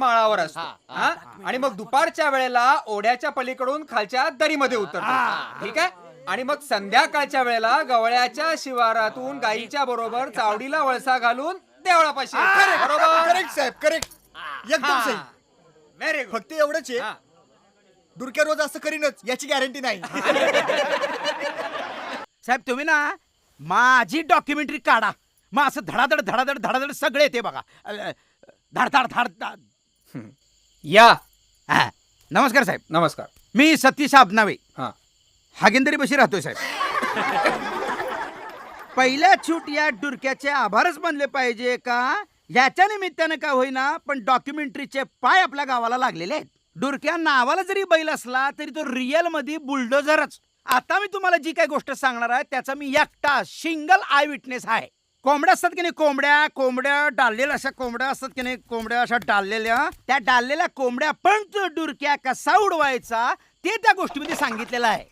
माळावर असतो. हा, हा. आणि मग दुपारच्या वेळेला ओढ्याच्या पलीकडून खालच्या दरीमध्ये उतरतो. ठीक आहे? आणि मग संध्याकाळच्या वेळेला गवळ्याच्या शिवारातून गाईच्या बरोबर चावडीला वळसा घालून देवळापाशी येतो. बरोबर? करेक्ट साहेब करेक्ट एकदम सही. व्हेरी गुड फक्त एवढंच आहे दुरक्या रोज असं करीनच याची गॅरंटी नाही. साहेब तुम्ही ना माझी डॉक्युमेंटरी काढा. मग असं धडाधड धडाधड धडाधड सगळे येते बघा. अ, धडधाड धाड या. हा. नमस्कार साहेब. नमस्कार. मी सतीश आबनावे. हा. हागेंदरी बशी राहतोय साहेब. पहिल्या छूट या डुरक्याचे आभारच बनले पाहिजे का? याच्या निमित्तानं का होईना पण डॉक्युमेंटरीचे पाय आपल्या गावाला लागलेले आहेत. डुरक्या नावाला जरी बैल असला तरी तो रिअलमध्ये बुलडोझरच. आता मी तुम्हाला जी काही गोष्ट सांगणार आहे त्याचा मी एकटा सिंगल आय विटनेस आहे. कोंबड्या असतात की नाही? कोंबड्या कोंबड्या डाललेल्या अशा कोंबड्या असतात की नाही? कोंबड्या अशा डाललेल्या. त्या डाललेल्या कोंबड्या पण डुरक्या कसा उडवायचा ते त्या गोष्टीमध्ये सांगितलेलं आहे.